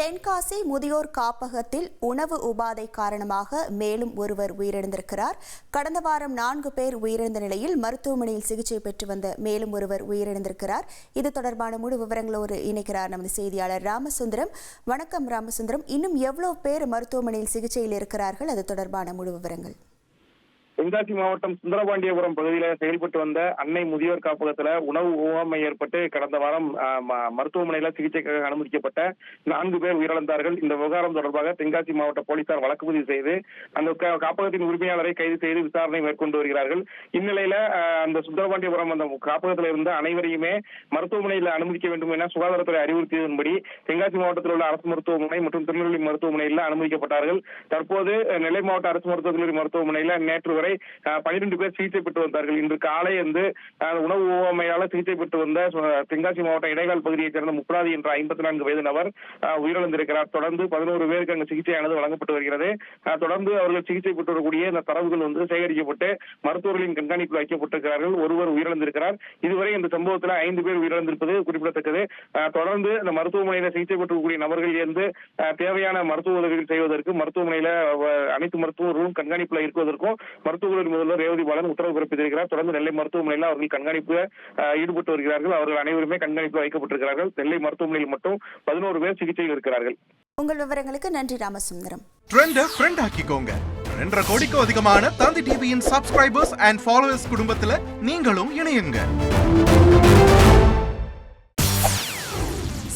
தென்காசி முதியோர் காப்பகத்தில் உணவு உபாதை காரணமாக மேலும் ஒருவர் உயிரிழந்திருக்கிறார். கடந்த வாரம் நான்கு பேர் உயிரிழந்த நிலையில் மருத்துவமனையில் சிகிச்சை பெற்று வந்த மேலும் ஒருவர் உயிரிழந்திருக்கிறார். இது தொடர்பான முழு விவரங்களோடு இணைக்கிறார் நமது செய்தியாளர் ராமசுந்தரம். வணக்கம் ராமசுந்தரம். இன்னும் எவ்வளவு பேர் மருத்துவமனையில் சிகிச்சையில் இருக்கிறார்கள்? அது தொடர்பான முழு விவரங்கள். தென்காசி மாவட்டம் சுந்தரபாண்டியபுரம் பகுதியில் செயல்பட்டு வந்த அன்னை முதியோர் காப்பகத்துல உணவு உகாமை ஏற்பட்டு கடந்த வாரம் ம- மருத்துவமனையில சிகிச்சைக்காக அனுமதிக்கப்பட்ட நான்கு பேர் உயிரிழந்தார்கள். இந்த விவகாரம் தொடர்பாக தென்காசி மாவட்ட போலீசார் வழக்கு பதிவு செய்து அந்த காப்பகத்தின் உரிமையாளரை கைது செய்து விசாரணை மேற்கொண்டு வருகிறார்கள். இந்நிலையில அந்த சுந்தரபாண்டியபுரம் அந்த காப்பகத்தில் இருந்த அனைவரையுமே மருத்துவமனையில் அனுமதிக்க வேண்டும் என சுகாதாரத்துறை அறிவுறுத்தியதன்படி தென்காசி மாவட்டத்தில் உள்ள அரசு மருத்துவமனை மற்றும் திருநெல்வேலி மருத்துவமனையில் அனுமதிக்கப்பட்டார்கள். தற்போது நெல்லை மாவட்ட அரசு மருத்துவக் கல்லூரி மருத்துவமனையில் நேற்று வரை பனிரெண்டு பேர் சிகிச்சை பெற்று வந்தார்கள். இன்று காலை வந்து உணவு உவமையால சிகிச்சை பெற்று வந்த தென்காசி மாவட்ட இடைக்கால் பகுதியைச் சேர்ந்த முப்பதாதி என்ற ஐம்பத்தி நான்கு வயது நபர் உயிரிழந்திருக்கிறார். தொடர்ந்து பதினோரு பேருக்கு அங்கு சிகிச்சையானது வழங்கப்பட்டு வருகிறது. தொடர்ந்து அவர்கள் சிகிச்சை பெற்று வரக்கூடிய இந்த தரவுகள் வந்து சேகரிக்கப்பட்டு மருத்துவர்களின் கண்காணிப்பில் வைக்கப்பட்டிருக்கிறார்கள். ஒருவர் உயிரிழந்திருக்கிறார். இதுவரை இந்த சம்பவத்தில் ஐந்து பேர் உயிரிழந்திருப்பது குறிப்பிடத்தக்கது. தொடர்ந்து இந்த மருத்துவமனையில் சிகிச்சை பெற்றக்கூடிய நபர்கள் இருந்து தேவையான மருத்துவ உதவிகள் செய்வதற்கு மருத்துவமனையில அஹ், அனைத்து மருத்துவர்களும் கண்காணிப்பில் இருப்பதற்கும் மருத்துவ கல்லூரி முதல்வர் ரேவதி பாலன் உத்தரவு பிறப்பித்திருக்கிறார். தொடர்ந்து நெல்லை மருத்துவமனையில் அவர்கள் கண்காணிப்பு ஈடுபட்டு வருகிறார்கள். அவர்கள் அனைவருமே கண்காணிப்பில் வைக்கப்பட்டிருக்கிறார்கள். நெல்லை மருத்துவமனையில் மட்டும் பதினோரு பேர் சிகிச்சையில் இருக்கிறார்கள். உங்கள் விவரங்களுக்கு நன்றி ராமசுந்தரம். ட்ரெண்ட ஃப்ரெண்ட் ஆக்கிக்கோங்க. ரெண்டரை கோடிக்கும் அதிகமான தந்தி டிவியின் சப்ஸ்கிரைபர்ஸ் அண்ட் ஃபாலோவர்ஸ் குடும்பத்துல நீங்களும் இணையுங்க.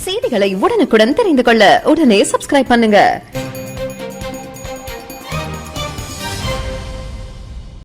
செய்திகளை உடனுக்குடன் தெரிந்து கொள்ள உடனே சப்ஸ்கிரைப் பண்ணுங்க.